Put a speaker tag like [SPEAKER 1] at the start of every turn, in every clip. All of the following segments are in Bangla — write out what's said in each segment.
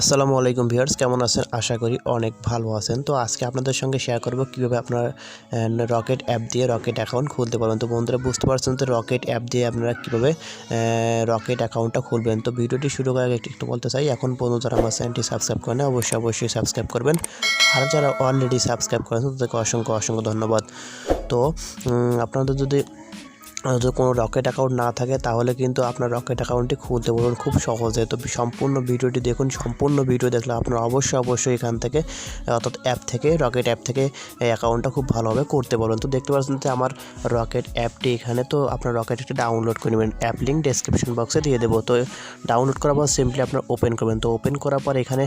[SPEAKER 1] আসসালামু আলাইকুম ভিউয়ার্স, কেমন আছেন? আশা করি অনেক ভালো আছেন। তো আজকে আপনাদের সঙ্গে শেয়ার করব কীভাবে আপনার রকেট অ্যাপ দিয়ে রকেট অ্যাকাউন্ট খুলতে পারবেন। তো বন্ধুরা, বুঝতে পারছেন তো রকেট অ্যাপ দিয়ে আপনারা কীভাবে রকেট অ্যাকাউন্টটা খুলবেন? তো ভিডিওটি শুরু করার আগে একটু বলতে চাই, এখন পর্যন্ত যারা আমার চ্যানেলটি সাবস্ক্রাইব করেন অবশ্যই অবশ্যই সাবস্ক্রাইব করবেন। আর যারা অলরেডি সাবস্ক্রাইব করেছেন, তাদেরকে অসংখ্য অসংখ্য ধন্যবাদ। তো আপনাদের যদি যদি কোনো রকেট অ্যাকাউন্ট না থাকে, তাহলে কিন্তু আপনার রকেট অ্যাকাউন্টটি খুলতে পারবেন খুব সহজে। তো সম্পূর্ণ ভিডিওটি দেখুন, সম্পূর্ণ ভিডিও দেখলে আপনার অবশ্যই অবশ্যই এখান থেকে, অর্থাৎ অ্যাপ থেকে, রকেট অ্যাপ থেকে এই অ্যাকাউন্টটা খুব ভালোভাবে করতে পারবেন তো দেখতে পাচ্ছেন যে আমার রকেট অ্যাপটি এখানে, তো আপনার রকেট একটি ডাউনলোড করে নেবেন। অ্যাপ লিঙ্ক ডেসক্রিপশন বক্সে দিয়ে দেবো। তো ডাউনলোড করার পর সিম্পলি আপনার ওপেন করবেন। তো ওপেন করার পর এখানে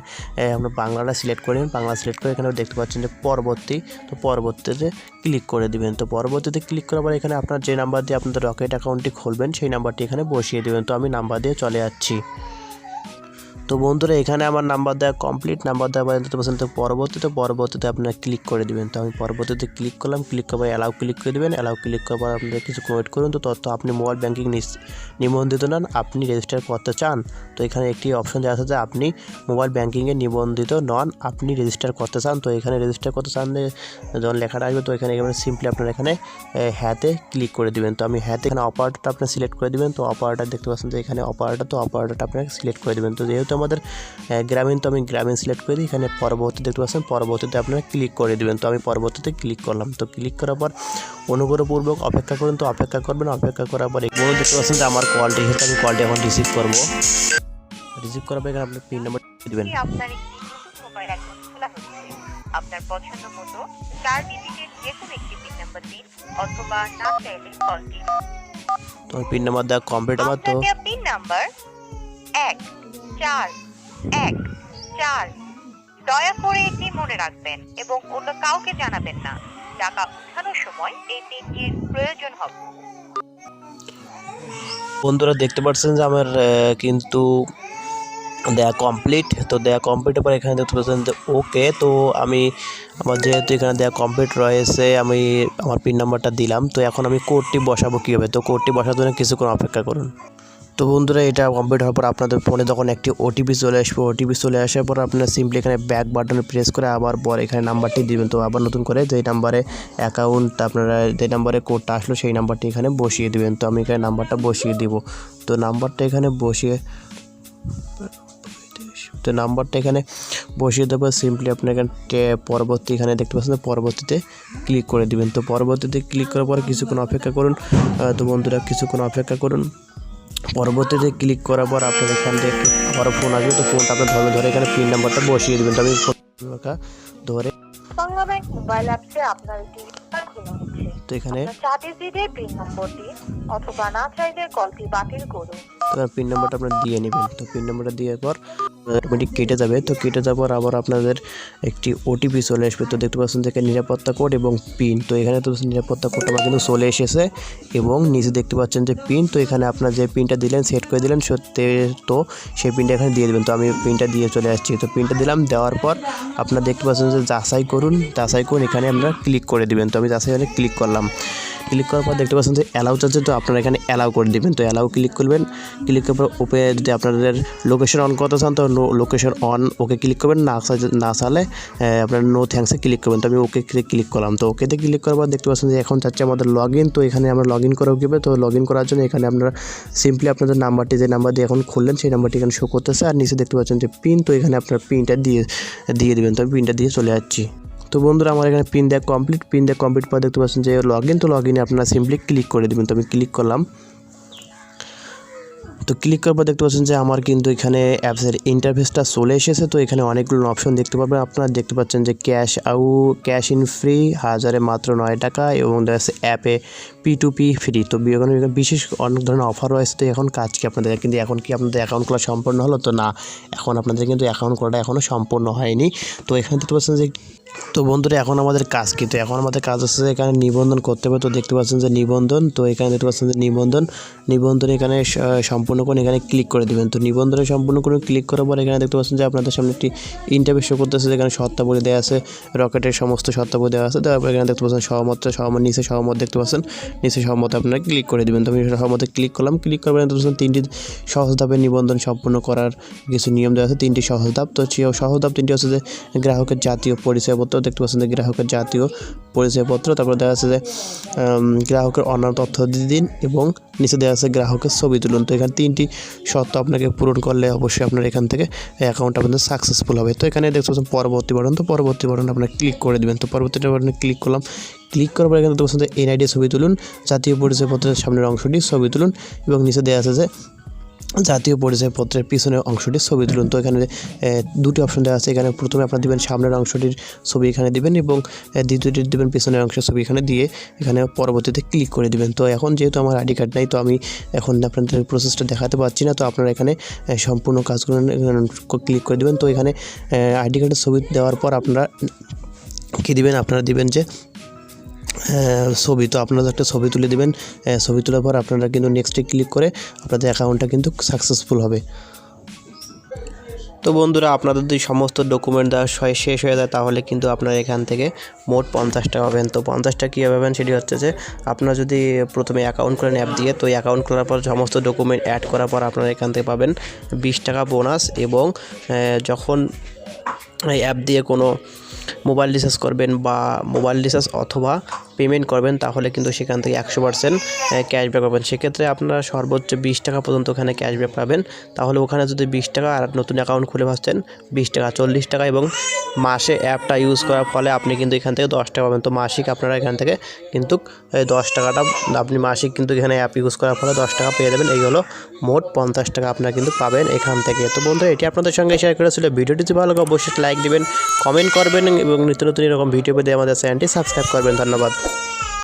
[SPEAKER 1] আপনার বাংলাটা সিলেক্ট করে নিন বাংলা সিলেক্ট করে এখানে দেখতে পাচ্ছেন যে পরবর্তী, তো পরবর্তীতে ক্লিক করে দিবেন। তো পরবর্তীতে ক্লিক করার পর এখানে আপনার যে নাম্বার দিয়ে আপনাদের রকেট অ্যাকাউন্টটি খুলবেন, সেই নাম্বারটি এখানে বসিয়ে দেবেন। তো আমি নাম্বার দিয়ে চলে যাচ্ছি। তো বন্ধুরা, এখানে আমার নাম্বার দেওয়া কমপ্লিট নাম্বার দেওয়া পর্যন্ত পাচ্ছেন। তো পরবর্তীতে পরবর্তীতে আপনারা ক্লিক করে দিবেন। তো আমি পরবর্তীতে ক্লিক করলাম ক্লিক করার অ্যালাউ ক্লিক করে দেবেন। অ্যালাউ ক্লিক করার পর আপনারা কিছু ওয়েট করুন। তো তত আপনি মোবাইল ব্যাঙ্কিং নিবন্ধিত নন, আপনি রেজিস্টার করতে চান। তো এখানে একটি অপশন দেওয়া আছে যে আপনি মোবাইল ব্যাঙ্কিংয়ে নিবন্ধিত নন, আপনি রেজিস্টার করতে চান। তো এখানে রেজিস্টার করতে চান যখন লেখাটা আসবে, তো এখানে এখানে সিম্পলি আপনারা এখানে হ্যাতে ক্লিক করে দিবেন। তো আমি হ্যাতে এখানে অপারেটরটা আপনি সিলেক্ট করে দিবেন। তো অপারেটার দেখতে পাচ্ছেন যে এখানে অপারেটার তো অপারেটরটা আপনাকে সিলেক্ট করে দিবেন। তো যেহেতু আমাদের গ্রামীণ তো আমি গ্রামীণ সিলেক্ট করে এখানে পরবর্তী দেখতে পাচ্ছেন পরবর্তীতে আপনারা ক্লিক করে দিবেন। তো আমি পরবর্তীতে ক্লিক করলাম। তো ক্লিক করার পর অনুগ্রহপূর্বক অপেক্ষা করুন। তো অপেক্ষা করবেন অপেক্ষা করার পর এগুলো দেখতে পাচ্ছেন যে আমার কলটি এসেছে আমি কলটি এখন রিসিভ করব। রিসিভ করার পর এখানে আপনি পিন নাম্বার দিবেন।
[SPEAKER 2] আপনার পছন্দ মতো চার ডিজিটের যে কোনো একটি পিন নাম্বার দিন অথবা না চাইলে কল দিন।
[SPEAKER 1] তো পিন নাম্বার দেওয়া কমপ্লিট আমার তো
[SPEAKER 2] পিন নাম্বার এক চার, এক, চার। দয়া করে এটি মনে রাখবেন এবং অন্য কাউকে জানাবেন না। টাকা উঠানোর সময় এই পিনটির প্রয়োজন হবে।
[SPEAKER 1] বন্ধুরা, দেখতে পাচ্ছেন যে আমার কিন্তু দেয়া কমপ্লিট তো দেয়া কমপ্লিটের পর এখানে দেখতে পাচ্ছেন যে ওকে তো আমি আমার যেহেতু এখানে দেয়া কমপ্লিট রয়েছে, আমি আমার পিন নাম্বারটা দিলাম। তো এখন আমি কোডটি বসাবো কীভাবে? তো কোডটি বসার জন্য কিছুক্ষণ অপেক্ষা করুন। তো বন্ধুরা, এটা কমপ্লিট হওয়ার পর আপনাদের ফোনে তখন একটি ওটিপি চলে আসবে ওটিপি চলে আসার পর আপনারা সিম্পলি এখানে ব্যাক বাটনে প্রেস করে আবার পর এখানে নাম্বারটি দিবেন। তো আবার নতুন করে যেই নাম্বারে অ্যাকাউন্ট আপনারা যে নাম্বারে কোডটা আসলো, সেই নাম্বারটি এখানে বসিয়ে দিবেন। তো আমি এখানে নাম্বারটা বসিয়ে দিব। তো নাম্বারটা এখানে বসিয়ে তো নাম্বারটা এখানে বসিয়ে দেবো সিম্পলি আপনি এখানে পরবর্তী এখানে দেখতে পাচ্ছেন পরবর্তীতে ক্লিক করে দিবেন। তো পরবর্তীতে ক্লিক করার পর কিছুক্ষণ অপেক্ষা করুন। তো বন্ধুরা কিছুক্ষণ অপেক্ষা করুন। পরবর্তীতে ক্লিক করার পর আপনার এখান থেকে আবার ফোন আসবে। তো ফোনটা আপনার ধরে ধরে এখানে পিন নাম্বারটা বসিয়ে দেবেন। তো আমি ফোন ধরে
[SPEAKER 2] মোবাইল অ্যাপসে আপনার
[SPEAKER 1] তো এখানে
[SPEAKER 2] আপনার চার পিন নম্বর অথবা না চাইলে কলটি বাতিল করুন।
[SPEAKER 1] তো পিন নাম্বারটা আপনার দিয়ে নেবেন। তো পিন নাম্বারটা দিয়ে পর অটোমেটিক কেটে যাবে। তো কেটে যাওয়ার পর আবার আপনাদের একটি ওটিপি চলে আসবে। তো দেখতে পাচ্ছেন যে নিরাপত্তা কোড এবং পিন। তো এখানে তো নিরাপত্তা কোডটা আমার কিন্তু চলে এসেছে এবং নিচে দেখতে পাচ্ছেন যে পিন। তো এখানে আপনার যে পিনটা দিলেন সেট করে দিলেন সত্যি তো সেই পিনটা এখানে দিয়ে দেবেন। তো আমি পিনটা দিয়ে চলে আসছি। তো পিনটা দিলাম দেওয়ার পর আপনারা দেখতে পাচ্ছেন যে যাচাই করুন যাচাই করুন এখানে আমরা ক্লিক করে দিবেন। তো আমি যাচাই এখানে ক্লিক করলাম। ক্লিক করার পর দেখতে পাচ্ছেন যে অ্যালাউ চাচ্ছে তো আপনারা এখানে অ্যালাউ করে দিবেন। তো অ্যালাউ ক্লিক করবেন। ক্লিক করার পর ওপে যদি আপনাদের লোকেশন অন করতে চান, তো লোকেশন অন ওকে ক্লিক করবেন। না না চালে আপনার নো থ্যাঙ্কসে ক্লিক করবেন। তো আমি ওকে ক্লিক করলাম। তো ওকেতে ক্লিক করার পর দেখতে পাচ্ছেন যে এখন চাচ্ছে আমাদের লগ ইন তো এখানে আমরা লগ ইন করাও কীভাবে তো লগ ইন করার জন্য এখানে আপনারা সিম্পলি আপনাদের নাম্বারটি যে নাম্বার দিয়ে এখন খুললেন, সেই নাম্বারটি এখানে শো করতেছে। আর নিচে দেখতে পাচ্ছেন যে পিন তো এখানে আপনার পিনটা দিয়ে দিয়ে দেবেন। তো আমি পিনটা দিয়ে চলে যাচ্ছি। তো বন্ধুরা, আমার এখানে পিন দেওয়া কমপ্লিট পিন দেওয়া কমপ্লিট পর দেখতে পাচ্ছেন যে লগ ইন তো লগ ইনে আপনারা সিম্পলি ক্লিক করে দেবেন। তো আমি ক্লিক করলাম। তো ক্লিক করার পর দেখতে পাচ্ছেন যে আমার কিন্তু এখানে অ্যাপসের ইন্টারফেসটা চলে এসেছে। তো এখানে অনেকগুলো অপশন দেখতে পাবেন। আপনারা দেখতে পাচ্ছেন যে ক্যাশ আউ ক্যাশ ইন ফ্রি হাজারে মাত্র নয় টাকা এবং দেখা যাচ্ছে অ্যাপে পি টু পি ফ্রি তো এখানে বিশেষ অনেক ধরনের অফার রয়েছে। তো এখন কাজ কি আপনাদের? কিন্তু এখন কি আপনাদের অ্যাকাউন্ট খোলা সম্পূর্ণ হলো? তো না, এখন আপনাদের কিন্তু অ্যাকাউন্ট খোলাটা এখনও সম্পূর্ণ হয়নি। তো এখানে দেখতে পাচ্ছেন যে, তো বন্ধুরা, এখন আমাদের কাজ কি? তো এখন আমাদের কাজ হচ্ছে যে এখানে নিবন্ধন করতে হবে। তো দেখতে পাচ্ছেন যে নিবন্ধন, তো এখানে দেখতে পাচ্ছেন যে নিবন্ধন নিবন্ধন এখানে স- সম্পূর্ণ করে এখানে ক্লিক করে দেবেন। তো নিবন্ধনে সম্পূর্ণ করে ক্লিক করার পর এখানে দেখতে পাচ্ছেন যে আপনাদের সামনে একটি ইন্টারভিউ শো করতেছে, যেখানে শর্তাবলী দেওয়া আছে, রকেটের সমস্ত শর্তাবলী দেওয়া আছে। তারপর এখানে দেখতে পাচ্ছেন সহমত সহমত, নিচে সহমত দেখতে পাচ্ছেন। নিচে সহমত আপনারা ক্লিক করে দেবেন। তো আমি সহমতে ক্লিক করলাম। ক্লিক করবেন দেখতে পাচ্ছেন তিনটি সহজ ধাপে নিবন্ধন সম্পূর্ণ করার কিছু নিয়ম দেওয়া আছে। তিনটি সহজধাপ তো সেই সহজধাপ তিনটি হচ্ছে যে গ্রাহকের জাতীয় পরিচয়পত্র। দেখতে পাচ্ছেন যে গ্রাহকের জাতীয় পরিচয়পত্র। তারপর দেওয়া আছে যে গ্রাহকের অন্যান্য তথ্য দিন এবং নিচে দেওয়া আছে গ্রাহকের ছবি তুলুন। তো এখানে তিনটি শর্ত আপনাকে পূরণ করলে অবশ্যই আপনার এখান থেকে অ্যাকাউন্ট আপনাদের সাকসেসফুল হবে। তো এখানে দেখতে পাচ্ছেন পরবর্তী বাটন তো পরবর্তী বাটন আপনার ক্লিক করে দেবেন। তো পরবর্তী বাটনে ক্লিক করলাম। ক্লিক করার পর এখানে দেখতে পাচ্ছেন এনআইডি ছবি তুলুন। জাতীয় পরিচয়পত্রের সামনের অংশটি ছবি তুলুন এবং নিচে দেওয়া আছে যে জাতীয় পরিচয়পত্রের পিছনের অংশটির ছবি তুলুন। তো এখানে দুটি অপশন দেওয়া আছে। এখানে প্রথমে আপনার দিবেন সামনের অংশটির ছবি এখানে দিবেন এবং দ্বিতীয়টি দিবেন পিছনের অংশের ছবি এখানে দিয়ে এখানে পরবর্তীতে ক্লিক করে দিবেন। তো এখন যেহেতু আমার আইডি কার্ড নাই, তো আমি এখন আপনাদের প্রসেসটা দেখাতে পারছি না। তো আপনারা এখানে সম্পূর্ণ কাজগুলো ক্লিক করে দিবেন। তো এখানে আইডি কার্ডের ছবি দেওয়ার পর আপনারা কী দিবেন? আপনারা দিবেন যে ছবি, তো আপনারা একটা ছবি তুলে দেবেন। ছবি তোলার পর আপনারা কিন্তু নেক্সটে ক্লিক করে আপনাদের অ্যাকাউন্টটা কিন্তু সাকসেসফুল হবে। তো বন্ধুরা, আপনাদের যদি সমস্ত ডকুমেন্ট দেওয়া হয়- শেষ হয়ে যায়, তাহলে কিন্তু আপনারা এখান থেকে মোট পঞ্চাশটা পাবেন। তো পঞ্চাশটা কীভাবে পাবেন সেটি হচ্ছে যে, আপনারা যদি প্রথমে অ্যাকাউন্ট করেন অ্যাপ দিয়ে, তো অ্যাকাউন্ট করার পর সমস্ত ডকুমেন্ট অ্যাড করার পর আপনারা এখান থেকে পাবেন বিশ টাকা বোনাস এবং যখন অ্যাপ দিয়ে কোনো মোবাইল রিচার্জ করবেন বা মোবাইল রিচার্জ অথবা পেমেন্ট করবেন, তাহলে কিন্তু সেখান থেকে একশো পার্সেন্ট ক্যাশব্যাক পাবেন। সেক্ষেত্রে আপনারা সর্বোচ্চ বিশ টাকা পর্যন্ত ওখানে ক্যাশব্যাক পাবেন। তাহলে ওখানে যদি বিশ টাকা আর নতুন অ্যাকাউন্ট খুলে ভাবছেন, বিশ টাকা, চল্লিশ টাকা এবং মাসে অ্যাপটা ইউজ করার ফলে আপনি কিন্তু এখান থেকে দশ টাকা পাবেন। তো মাসিক আপনারা এখান থেকে কিন্তু দশ টাকাটা আপনি মাসিক কিন্তু এখানে অ্যাপ ইউজ করার ফলে দশ টাকা পেয়ে যাবেন। এই হলো মোট পঞ্চাশ টাকা আপনারা কিন্তু পাবেন এখান থেকে। তো বন্ধুরা, এটি আপনাদের সঙ্গে শেয়ার করেছিল। ভিডিওটি যদি ভালো লাগে, অবশ্যই লাইক দিবেন কমেন্ট করবেন এবং নিত্য নতুন এরকম ভিডিও পেতে আমাদের চ্যানেলটি সাবস্ক্রাইব করবেন। ধন্যবাদ।